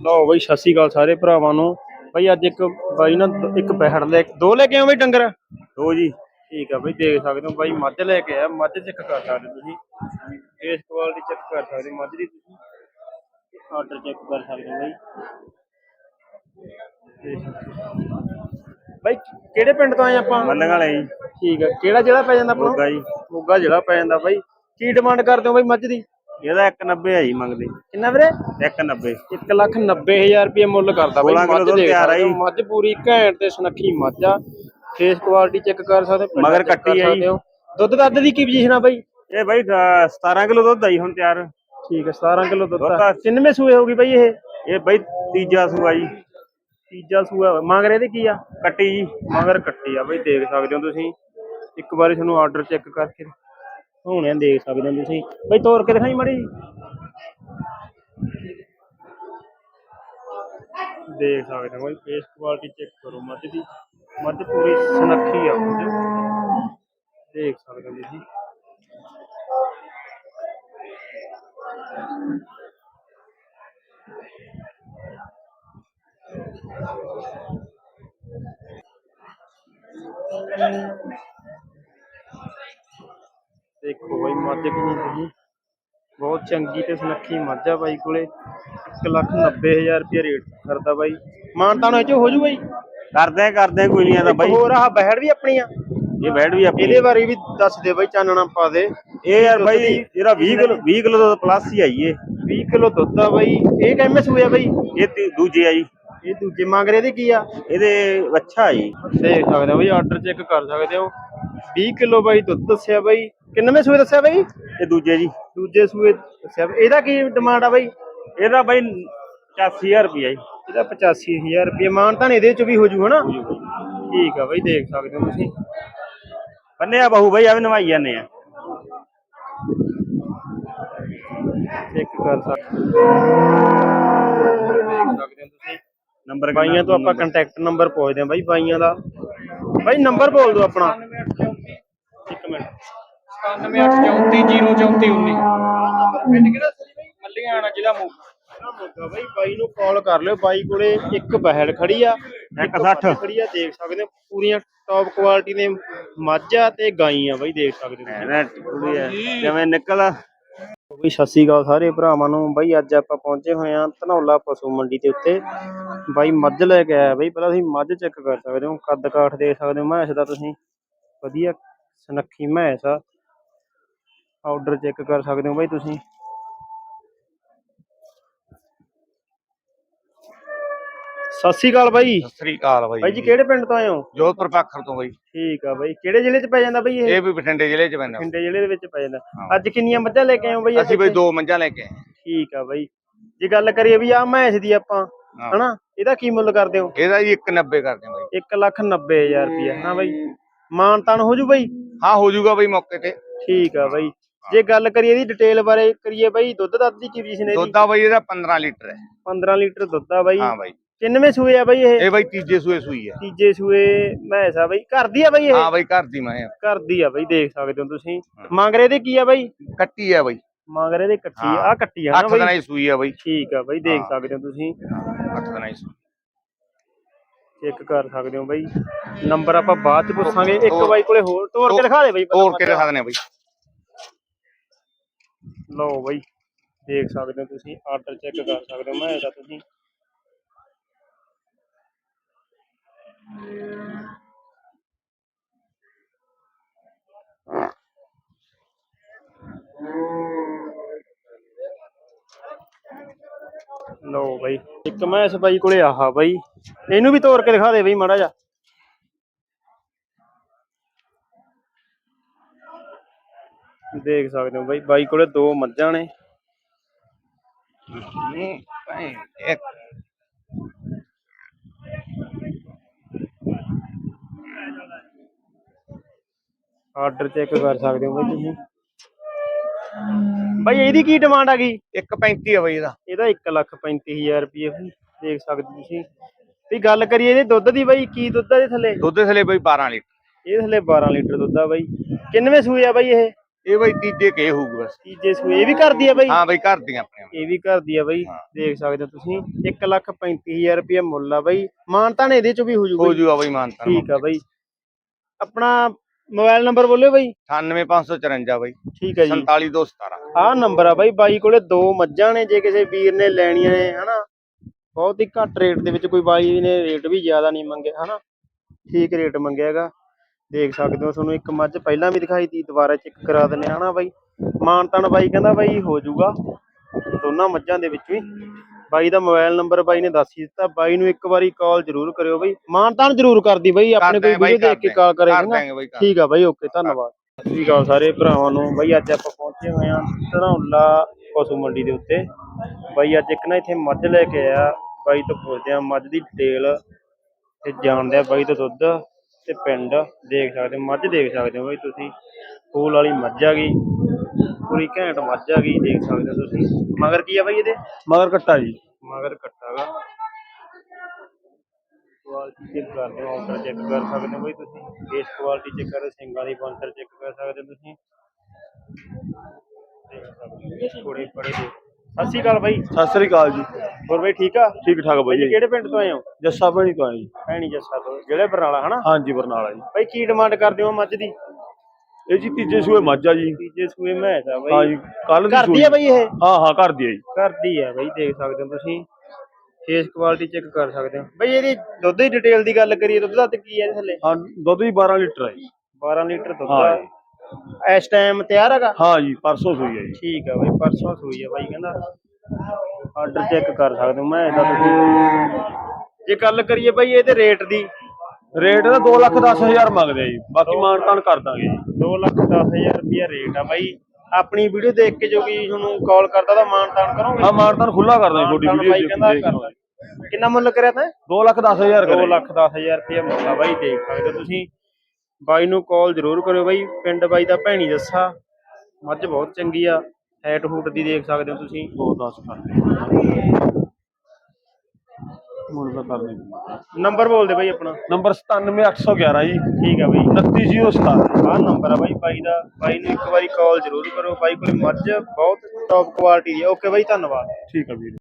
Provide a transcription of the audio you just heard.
ਲਓ ਬਈ ਸਤਿ ਸ਼੍ਰੀ ਅਕਾਲ ਸਾਰੇ ਭਰਾਵਾਂ ਨੂੰ। ਬਈ ਅੱਜ ਇੱਕ ਬਾਈ ਨਾ ਇੱਕ ਬਹਿੜ ਲੈ ਦੋ ਲੈ ਕੇ ਆਓ ਬਈ ਡੰਗਰ? ਦੋ ਜੀ। ਠੀਕ ਆ ਬਈ ਦੇਖ ਸਕਦੇ ਹੋ ਬਾਈ ਮੱਝ ਲੈ ਕੇ ਆਇਆ। ਮੱਝ ਚੈੱਕ ਕਰ ਸਕਦੇ ਤੁਸੀਂ। ਫੇਸ ਕੁਆਲਿਟੀ ਚੈੱਕ ਕਰ ਸਕਦੇ ਮੱਝ ਦੀ ਤੁਸੀਂ। ਆਰਡਰ ਚੈੱਕ ਕਰ ਸਕਦੇ ਹੋ ਬਾਈ। ਬਾਈ ਕਿਹੜੇ ਪਿੰਡ ਤੋਂ ਆਏ ਆਪਾਂ? ਮੱਲਣ ਵਾਲੇ ਜੀ। ਠੀਕ ਆ। ਕਿਹੜਾ ਜ਼ਿਲ੍ਹਾ ਪੈ ਜਾਂਦਾ ਆਪਣਾ? ਮੋਗਾ ਜੀ। ਮੋਗਾ ਜ਼ਿਲ੍ਹਾ ਪੈ ਜਾਂਦਾ ਬਾਈ। ਕੀ ਡਿਮਾਂਡ ਕਰਦੇ ਹੋ ਬਾਈ ਮੱਝ ਦੀ? ਇਹਦਾ 190 ਹੈ ਜੀ ਮੰਗਦੇ। ਕਿੰਨਾ ਵੀਰੇ? 190 ਇੱਕ ਲੱਖ ਨੱਬੇ ਹਜ਼ਾਰ ਰੁਪਏ ਮੁੱਲ ਕਰਦਾ ਬਾਈ 16 ਕਿਲੋ ਮੱਝ ਦੁੱਧ ਤਿਆਰ ਆ ਜੀ। ਮੱਝ ਪੂਰੀ ਘੈਂਟ ਤੇ ਸੁਨੱਖੀ ਮੱਝ ਆ। ਫੇਸ ਕੁਆਲਿਟੀ ਚੈੱਕ ਕਰ ਸਕਦੇ ਹੋ, ਮਗਰ check ਕੱਟੀ ਆ ਜੀ। ਸਕਦੇ ਹੋ। ਦੁੱਧ ਦੱਧ ਦੀ ਕੀ ਪੋਜੀਸ਼ਨ ਆ ਬਾਈ? ਇਹ ਬਾਈ ਅਹ, 17 ਕਿਲੋ ਦੁੱਧ ਆਈ ਹੁਣ ਤਿਆਰ। ਠੀਕ ਹੈ 17 ਕਿਲੋ ਦੁੱਧ ਦੁੱਧ ਆ। ਆ। ਕਿੰਨਵੇਂ ਸੂਏ ਹੋਗੀ ਬਾਈ ਇਹ? ਇਹ ਬਾਈ ਤੀਜਾ ਸੂਆ ਜੀ। ਤੀਜਾ ਸੂਆ। ਮਗਰ ਇਹਦੇ ਕੀ ਆ? ਕੱਟੀ ਜੀ। ਮਗਰ ਕੱਟੀ ਆ ਬਾਈ ਦੇਖ ਸਕਦੇ ਹੋ ਤੁਸੀਂ। ਇੱਕ ਵਾਰੀ ਤੁਹਾਨੂੰ ਆਰਡਰ ਚੈੱਕ ਕਰਕੇ। ਹੋਣੇ ਦੇਖ ਸਕਦੇ ਹੋ ਤੁਸੀਂ। ਬਈ ਤੋਰ ਕੇ ਦਿਖਾਈ ਮੜੀ ਦੇਖ ਸਕਦੇ ਹੋ ਬਾਈ ਫੇਸ ਕੁਆਲਿਟੀ ਚੈੱਕ ਕਰੋ ਮੱਝ ਦੀ। ਮੱਝ ਪੂਰੀ ਸੁਨੱਖੀ ਆ ਦੇਖ ਸਕਦੇ ਹੋ ਤੁਸੀਂ। ਦੇਖੋ ਬਾਈ ਮੱਝ ਕਿੰਨੀ ਤੁਸੀਂ ਬਹੁਤ ਚੰਗੀ ਤੇ ਸੁਨੱਖੀ ਮੱਝ ਆ ਬਾਈ ਕੋਲੇ। 190000 ਰੁਪਏ ਰੇਟ ਕਰਦਾ ਬਾਈ। ਮਾਨਤਾਨ ਇਹ ਚ ਹੋ ਜੂ ਬਾਈ? ਕਰਦੇ ਆ ਕਰਦੇ ਆ ਕੋਈ ਨਹੀਂ ਆਦਾ ਬਾਈ। ਹੋਰ ਆਹ ਬਹਿੜ ਵੀ ਆਪਣੀ ਆ। ਇਹ ਬੈਡ ਵੀ ਆਪਣੀ ਇਹਦੇ ਬਾਰੇ ਵੀ ਦੱਸ ਦੇ ਬਾਈ ਚਾਨਣਾ ਪਾ ਦੇ। ਇਹ ਯਾਰ ਬਾਈ ਜਿਹੜਾ 20 ਕਿਲੋ 20 ਕਿਲੋ ਦਾ ਪਲੱਸ ਹੀ ਆਈ ਇਹ। 20 ਕਿਲੋ ਦੁੱਧ ਆ ਬਾਈ। ਇਹ ਕਿੰਨੇ ਸੂਏ ਆ ਬਾਈ? ਇਹ ਤੀ- ਦੂਜੇ ਆ ਜੀ। ਇਹ ਦੂਜੇ ਮੰਗ ਰਹੇ ਦੇ ਕੀ ਆ? ਇਹਦੇ ਅੱਛਾ ਜੀ। ਦੇਖ ਸਕਦੇ ਹੋ ਬਾਈ ਆਰਡਰ ਚੈੱਕ ਕਰ ਸਕਦੇ ਹੋ। 20 ਕਿਲੋ ਬਾਈ ਦੁੱਧ ਦੱਸਿਆ ਬਾਈ। ਕਿੰਨਵੇਂ ਸੂਏ ਦੱਸਿਆ ਬਾਈ? ਇਹ ਦੂਜੇ ਜੀ। ਦੂਜੇ ਸੂਏ ਦੱਸਿਆ ਬਾਈ। ਇਹਦਾ ਕੀ ਡਿਮਾਂਡ ਆ ਬਾਈ? ਇਹਦਾ ਬਾਈ 85000 ਰੁਪਇਆ ਜੀ। ਇਹਦਾ 85000 ਰੁਪਏ ਮਾਨ ਤਾਂ ਇਹਦੇ ਚ ਵੀ ਹੋ ਜੂ ਹਨਾ? ਠੀਕ ਆ ਬਾਈ ਦੇਖ ਸਕਦੇ ਹੋ ਤੁਸੀਂ। ਬੰਨਿਆ ਬਹੂ ਬਾਈ ਆ ਵੀ ਨਵਾਈ ਜਾਂਦੇ ਆ। ਚੈੱਕ ਕਰ ਸਕਦੇ ਹੋ ਦੇਖ ਸਕਦੇ ਹੋ ਤੁਸੀਂ। ਨੰਬਰ ਬਾਈਆਂ ਤੋਂ ਆਪਾਂ ਕੰਟੈਕਟ ਨੰਬਰ ਪੁੱਛਦੇ ਹਾਂ ਬਾਈ ਬਾਈਆਂ ਦਾ। ਬਾਈ ਨੰਬਰ ਬੋਲ ਦਿਓ ਆਪਣਾ। ਮਿੰਟ 9834044019 ਪਿੰਡ ਕਿਹੜਾ ਸੀ ਬਈ ਮੱਲੀਆਣਾ ਜ਼ਿਲ੍ਹਾ ਮੋਗਾ ਮੋਗਾ ਬਾਈ ਬਾਈ ਨੂੰ ਕਾਲ ਕਰ ਲਿਓ। ਬਾਈ ਕੋਲੇ ਇੱਕ ਬਹਿੜ ਖੜੀ ਆ ਇੱਕ 60 ਖੜੀ ਆ ਦੇਖ ਸਕਦੇ ਹੋ। ਪੂਰੀਆਂ ਟੌਪ ਕੁਆਲਿਟੀ ਦੇ ਮੱਝ ਆ ਤੇ ਗਾਈ ਆ ਬਾਈ ਦੇਖ ਸਕਦੇ ਹੋ। ਐਨਾ ਟੁਕੜੀ ਆ। ਜਿਵੇਂ ਨਿਕਲ ਬਈ ਸਤਿ ਸ਼੍ਰੀ ਅਕਾਲ ਸਾਰੇ ਭਰਾਵਾਂ ਨੂੰ। ਬਈ ਅੱਜ ਆਪਾਂ ਪਹੁੰਚੇ ਹੋਏ ਆ ਧਨੌਲਾ ਪਸ਼ੂ ਮੰਡੀ ਦੇ ਉੱਤੇ। ਬਾਈ ਮੱਝ ਲੈ ਕੇ ਆਇਆ ਬਈ। ਪਹਿਲਾਂ ਤੁਸੀਂ ਮੱਝ ਚੈੱਕ ਕਰ ਸਕਦੇ ਹੋ। ਕੱਦ ਕਾਠ ਦੇਖ ਸਕਦੇ ਹੋ। ਮੈਂਸ ਦਾ ਤੁਸੀਂ। ਵਧੀਆ ਸੁਨੱਖੀ ਮੈਂਸ ਆ। ਆਰਡਰ ਚੈੱਕ ਕਰ ਸਕਦੇ ਹੋ ਬਾਈ ਤੁਸੀਂ। ਸਤਿ ਸ਼੍ਰੀ ਅਕਾਲ ਬਾਈ। ਸਤਿ ਸ੍ਰੀ ਅਕਾਲ ਬਾਈ ਬਾਈ ਜੀ ਕਿਹੜੇ ਪਿੰਡ ਤੋਂ ਆਏ ਹੋ? ਜੋਧਪੁਰ ਪਾਖਰ ਤੋਂ ਬਾਈ। ਠੀਕ ਆ ਬਾਈ। ਕਿਹੜੇ ਜ਼ਿਲ੍ਹੇ 'ਚ ਪੈ ਜਾਂਦਾ ਬਾਈ ਇਹ? ਇਹ ਵੀ ਬਠਿੰਡੇ ਜ਼ਿਲ੍ਹੇ ਚ ਪੈਂਦਾ। ਬਠਿੰਡੇ ਜ਼ਿਲ੍ਹੇ ਦੇ ਵਿੱਚ ਪੈ ਜਾਂਦਾ। ਹਾਂ। ਅੱਜ ਕਿੰਨੀਆਂ ਮੱਝਾਂ ਲੈ ਕੇ ਆਏ ਹੋ ਬਾਈ ਅਸੀਂ ਬਾਈ ਦੋ ਮੰਝਾਂ ਲੈ ਕੇ ਆਏ ਠੀਕ ਆ ਬਾਈ। ਜੇ ਗੱਲ ਕਰੀਏ ਵੀ ਆ ਮੈਚ ਦੀ ਆਪਾਂ ਹਾਂ। ਹਨਾ ਇਹਦਾ ਕੀ ਮੁੱਲ ਕਰਦੇ ਹੋ? ਇਹਦਾ ਜੀ 190 ਕਰਦੇ ਆ ਬਾਈ। 1 ਲੱਖ 90 ਹਜ਼ਾਰ ਰੁਪਇਆ ਹਨਾ ਬਾਈ? ਮਾਨ ਤਾਨ ਹੋ ਜੂ ਬਾਈ? ਹਾਂ ਹੋ ਜਾਊਗਾ ਬਾਈ ਮੌਕੇ ਤੇ। ਠੀਕ ਆ ਬਾਈ। ਜੇ ਗੱਲ ਕਰੀਏ ਇਹਦੀ ਡਿਟੇਲ ਬਾਰੇ ਕਰੀਏ ਬਾਈ ਦੁੱਧ ਦੱਧ ਦੀ ਕੀ ਹੈ ਇਹਦੀ? ਦੁੱਧ ਆ ਬਾਈ ਇਹਦਾ 15 ਲੀਟਰ ਹੈ। 15 ਲੀਟਰ ਦੁੱਧ ਆ ਬਾਈ। ਹਾਂ ਬਾਈ। ਕਿੰਨਵੇਂ ਸੂਏ ਆ ਬਾਈ ਇਹ? ਇਹ ਬਾਈ ਤੀਜੇ ਸੂਏ ਸੂਈ ਹੈ ਤੀਜੇ ਸੂਏ ਮੈਸ ਆ ਬਾਈ। ਘਰ ਦੀ ਆ ਬਾਈ ਇਹ? ਹਾਂ ਬਾਈ ਘਰ ਦੀ ਮੈਂ ਘਰ ਦੀ ਆ ਬਾਈ ਦੇਖ ਸਕਦੇ ਹੋ ਤੁਸੀਂ। ਮੰਗਰੇ ਦੇ ਕੀ ਆ ਬਾਈ? ਕੱਟੀ ਹੈ ਬਾਈ। ਮੰਗਰੇ ਦੇ ਕੱਟੀ ਆ। ਕੱਟੀ ਆ ਨਾ ਅੱਠ ਦਿਨਾਂ ਬਾਈ ਦੀ ਸੂਈ ਹੈ ਬਾਈ। ਠੀਕ ਆ ਬਾਈ ਦੇਖ। ਸਕਦੇ ਹੋ ਤੁਸੀਂ। ਅੱਠ ਦਿਨਾਂ ਦੀ ਚੈੱਕ ਕਰ ਸਕਦੇ ਹੋ ਬਾਈ। ਨੰਬਰ ਆਪਾਂ ਬਾਅਦ ਚ ਪੁੱਛਾਂਗੇ। ਇੱਕ ਬਾਈ ਕੋਲੇ ਹੋਰ ਤੋੜ ਕੇ ਦਿਖਾ ਦੇ ਬਾਈ ਤੋੜ ਕੇ ਦਿਖਾ ਦਨੇ ਬਾਈ। ਲਓ ਬਾਈ ਦੇਖ ਸਕਦੇ ਹੋ ਤੁਸੀਂ ਆਰਡਰ ਚੈੱਕ ਕਰ ਸਕਦੇ ਹੋ। ਮੈਂ ਇਹਦਾ ਤੁਸੀਂ ਲਓ ਬਾਈ ਇੱਕ ਮੈਂ ਇਸ ਬਾਈ ਕੋਲੇ ਆਹਾ ਬਾਈ। ਇਹਨੂੰ ਵੀ ਤੋੜ ਕੇ ਦਿਖਾ ਦੇ ਬਾਈ ਮਾੜਾ ਜਾ ਦੇਖ ਸਕਦੇ ਹੋ ਬਾਈ ਬਾਈ ਕੋਲੇ ਦੋ ਮੱਝਾਂ ਨੇ। ਇੱਕ। ਆਰਡਰ ਚੈੱਕ ਕਰ ਸਕਦੇ ਹੋ ਬਾਈ ਤੁਸੀਂ। ਬਾਈ ਇਹਦੀ ਕੀ ਡਿਮਾਂਡ ਆ ਗਈ? ਇੱਕ 35 ਹੈ ਬਾਈ ਇਹਦਾ। ਇਹਦਾ 135000 ਰੁਪਏ। ਬਾਈ ਦੇਖ ਸਕਦੇ ਤੁਸੀਂ। ਤੇ ਗੱਲ ਕਰੀਏ ਇਹਦੇ ਦੁੱਧ ਦੀ ਬਾਈ ਕੀ ਦੁੱਧ ਆ ਇਹਦੇ ਥੱਲੇ? ਦੁੱਧ ਥਲੇ ਬਾਈ 12 ਲੀਟਰ। ਇਹ ਥੱਲੇ 12 ਲੀਟਰ ਦੁੱਧ ਆ ਬਾਈ। ਕਿੰਨਵੇਂ ਸੂਏ ਆ ਬਾਈ ਇਹ? ਇਹ ਬਾਈ ਤੀਜੇ ਕੇ ਹੋਊਗਾ ਬਸ। ਤੀਜੇ ਸੂਏ ਇਹ ਵੀ ਕਰਦੀ ਆ ਬਾਈ? ਹਾਂ ਬਾਈ ਘਰ ਦੀਆਂ ਆਪਣੇ ਇਹ ਵੀ ਕਰਦੀ ਆ ਬਾਈ। ਦੇਖ ਸਕਦੇ ਹੋ ਤੁਸੀਂ 1 ਲੱਖ 35000 ਰੁਪਏ ਮੁੱਲ ਆ ਬਾਈ। ਮਾਨਤਾ ਨੇ ਇਹਦੇ ਚ ਵੀ ਹੋ ਜੂ ਹੋ ਜੂਗਾ ਬਾਈ ਮਾਨਤਾ ਠੀਕ ਆ ਬਾਈ। ਆਪਣਾ ਮੋਬਾਈਲ ਨੰਬਰ ਬੋਲਿਓ ਬਾਈ। 98554 ਬਾਈ। ਠੀਕ ਹੈ ਜੀ। 47217 ਆਹ ਨੰਬਰ ਆ ਬਾਈ ਬਾਈ ਕੋਲੇ ਦੋ ਮੱਝਾਂ ਨੇ ਜੇ ਕਿਸੇ ਵੀਰ ਨੇ ਲੈਣੀਆਂ ਨੇ ਹਨਾ। ਬਹੁਤ ਹੀ ਘੱਟ ਰੇਟ ਦੇ ਵਿੱਚ ਕੋਈ ਬਾਈ ਨੇ ਰੇਟ ਵੀ ਜ਼ਿਆਦਾ ਨਹੀਂ ਮੰਗਿਆ ਹਨਾ? ਠੀਕ ਰੇਟ ਮੰਗਿਆ ਹੈਗਾ। ਦੇਖ ਸਕਦੇ ਹੋ ਤੁਹਾਨੂੰ ਇੱਕ ਮੱਝ ਪਹਿਲਾਂ ਵੀ ਦਿਖਾਈ ਤੀ ਦੁਬਾਰਾ ਚੈੱਕ ਕਰਾ ਦਿੰਦੇ ਹਾਂ ਹਨਾ ਬਾਈ? ਮਾਨਤਾਨ ਬਾਈ ਕਹਿੰਦਾ ਬਾਈ ਹੋ ਜਾਊਗਾ। ਦੋਨਾਂ ਮੱਝਾਂ ਦੇ ਵਿੱਚ ਵੀ। ਬਾਈ ਦਾ ਮੋਬਾਈਲ ਨੰਬਰ ਬਾਈ ਨੇ ਦੱਸ ਹੀ ਦਿੱਤਾ। ਬਾਈ ਨੂੰ ਇੱਕ ਵਾਰੀ ਕਾਲ ਜ਼ਰੂਰ ਕਰਿਓ ਬਾਈ। ਮਾਨਤਾਨ ਜ਼ਰੂਰ ਕਰਦੀ ਬਾਈ ਆਪਣੇ ਕੋਈ ਵੀਡੀਓ ਦੇਖ ਕੇ ਕਾਲ ਕਰੇਗਾ ਠੀਕ ਆ ਬਾਈ ਓਕੇ ਧੰਨਵਾਦ। ਸਤਿ ਸ਼੍ਰੀ ਅਕਾਲ ਸਾਰੇ ਭਰਾਵਾਂ ਨੂੰ। ਬਾਈ ਅੱਜ ਆਪਾਂ ਪਹੁੰਚੇ ਹੋਏ ਹਾਂ ਧਨੌਲਾ ਪਸ਼ੂ ਮੰਡੀ ਦੇ ਉੱਤੇ। ਬਾਈ ਅੱਜ ਇੱਕ ਨਾ ਇੱਥੇ ਮੱਝ ਲੈ ਕੇ ਆਇਆ। ਬਾਈ ਤੋਂ ਪੁੱਛਦੇ ਆ ਮੱਝ ਦੀ ਡਿਟੇਲ ਤੇ ਜਾਣਦੇ ਆ ਬਾਈ ਤੋਂ ਦੁੱਧ ਤੇ ਪਿੰਡ। ਦੇਖ ਸਕਦੇ ਹੋ ਮੱਝ ਦੇਖ ਸਕਦੇ ਹੋ ਬਾਈ ਤੁਸੀਂ। ਫੂਲ ਵਾਲੀ ਮੱਝ ਆ ਗਈ। ਪੂਰੀ ਘੈਂਟ ਮੱਝ ਆ ਗਈ ਦੇਖ ਸਕਦੇ ਹੋ ਤੁਸੀਂ। ਮਗਰ ਕੀ ਆ ਬਾਈ ਇਹਦੇ? ਮਗਰ ਕੱਟਾ ਜੀ। ਮਗਰ ਕੱਟਾਗਾ ਕੁਆਲਿਟੀ ਚੈੱਕ ਕਰਦੇ ਹੋ ਆਰਡਰ ਚੈੱਕ ਕਰ ਸਕਦੇ ਹੋ ਬਈ ਤੁਸੀਂ। ਫੇਸ ਕੁਆਲਿਟੀ ਚੈੱਕ ਕਰ ਸਿੰਗਾਂ ਦੀ ਬੰਸਰ ਚੈੱਕ ਕਰ ਸਕਦੇ ਹੋ ਤੁਸੀਂ। ਦੇਖ ਸਕਦੇ ਹੋ ਕੋੜੇ ਪੜੇ ਦੇ ਸਤਿ ਸ਼੍ਰੀ ਅਕਾਲ ਬਾਈ। ਸਤਿ ਸ੍ਰੀ ਅਕਾਲ ਜੀ। ਹੋਰ ਬਾਈ ਠੀਕ ਆ? ਠੀਕ ਠਾਕ ਬਾਈ ਬਾਈ ਕਿਹੜੇ ਪਿੰਡ ਤੋਂ ਆਏ ਹੋ? ਜੱਸਾ ਭੈਣੀ ਤੋਂ ਆਏ ਜੀ। ਭੈਣੀ ਜੱਸਾ ਤੋਂ ਜਿਹੜੇ ਬਰਨਾਲਾ ਹਨਾ? ਹਾਂਜੀ ਬਰਨਾਲਾ ਜੀ। ਬਾਈ ਕੀ ਡਿਮਾਂਡ ਕਰਦੇ ਹੋ ਮੱਝ ਦੀ? ਇਹ ਜੀ ਤੀਜੇ ਸੂਏ ਮੱਝ ਆ ਜੀ। ਤੀਜੇ ਸੂਏ ਮੈਚ ਆ ਹਾਂ ਜੀ ਬਾਈ ਕੱਲ ਦੀ ਕਰਦੀ ਸੂਈ। ਆ ਬਾਈ ਇਹ? ਹਾਂ ਹਾਂ ਕਰਦੀ ਆ ਜੀ। ਕਰਦੀ ਆ ਬਾਈ ਦੇਖ ਸਕਦੇ ਹੋ ਤੁਸੀਂ। ਫੇਸ ਕੁਆਲਿਟੀ ਚੈੱਕ ਕਰ ਸਕਦੇ ਹੋ। ਬਾਈ ਇਹਦੀ ਦੁੱਧ ਦੀ ਡਿਟੇਲ ਦੀ ਗੱਲ ਕਰੀਏ ਦੁੱਧ ਦਾ ਤੇ ਕੀ ਹੈ ਇਹਦੇ ਥੱਲੇ? ਹਾਂ ਦੁੱਧ ਵੀ 12 ਲੀਟਰ ਜੀ। 12 ਲੀਟਰ ਦੁੱਧ ਹਾਂ ਆ। ਇਸ ਟਾਈਮ ਤਿਆਰ ਹੈਗਾ? ਹਾਂ ਜੀ ਪਰਸੋਂ ਸੂਈ ਹੈ ਜੀ। ਠੀਕ ਆ ਬਾਈ ਪਰਸੋਂ ਸੂਈ ਆ ਬਾਈ ਕਹਿੰਦਾ। ਆਰਡਰ ਚੈੱਕ ਕਰ ਸਕਦੇ ਹੋ ਮੈਂ ਇਹਦਾ ਤੁਸੀਂ ਜੇ ਗੱਲ ਕਰੀਏ ਬਾਈ ਇਹਦੇ ਰੇਟ ਦੀ। ਰੇਟ ਇਹਦਾ 2 ਲੱਖ 10 ਹਜ਼ਾਰ ਮੰਗਦੇ ਆ ਜੀ ਬਾਕੀ ਮਾਨ ਤਾਨ ਕਰ ਦਾਂਗੇ ਜੀ। 2 ਲੱਖ 10000 ਰੁਪਿਆ ਰੇਟ ਆ ਬਾਈ। ਆਪਣੀ ਵੀਡੀਓ ਦੇਖ ਕੇ ਜੋ ਵੀ ਤੁਹਾਨੂੰ ਕਾਲ ਕਰਦਾ ਤਾਂ ਮਾਨ ਤਾਨ ਕਰੋਗੇ? ਹਾਂ ਮਾਨ ਤਾਨ ਖੁੱਲਾ ਕਰ ਦਾਂਗੇ ਮਾਨ ਤੁਹਾਡੀ ਵੀਡੀਓ ਕਹਿੰਦਾ ਦੇਖ ਕਰਦਾ ਕਿੰਨਾ ਮੁੱਲ ਕਰਿਆ ਤੈਂ? 2 ਲੱਖ 10 ਹਜ਼ਾਰ 2 ਕਰੇ ਲੱਖ 10000 ਰੁਪਏ ਮੁੱਲ ਆ ਬਾਈ ਦੇਖ ਸਕਦੇ ਹੋ ਤੁਸੀਂ। ਬਾਈ ਨੂੰ ਕਾਲ ਜ਼ਰੂਰ ਕਰਿਓ ਬਾਈ ਪਿੰਡ ਬਾਈ ਦਾ ਭੈਣੀ ਦੱਸਾ ਮੱਝ ਬਹੁਤ ਚੰਗੀ ਆ ਹੈਟ ਹੂਟ ਦੀ ਦੇਖ ਸਕਦੇ ਹੋ ਤੁਸੀਂ। 2 10 ਕਰ ਮੁੱਲ ਦਾ ਕਰ ਦੇ ਨੰਬਰ ਬੋਲ ਦੇ ਬਾਈ ਆਪਣਾ। ਨੰਬਰ 97811 ਜੀ। ਠੀਕ ਆ ਬਾਈ। 29017 ਆਹ ਨੰਬਰ ਆ ਬਾਈ ਬਾਈ ਦਾ। ਬਾਈ ਨੂੰ ਇੱਕ ਵਾਰੀ ਕਾਲ ਜ਼ਰੂਰ ਕਰੋ। ਬਾਈ ਕੋਲ ਮੱਝ ਬਹੁਤ ਟੌਪ ਕੁਆਲਿਟੀ ਦੀ ਆ। ਓਕੇ ਬਾਈ ਧੰਨਵਾਦ। ਠੀਕ ਆ ਵੀਰ।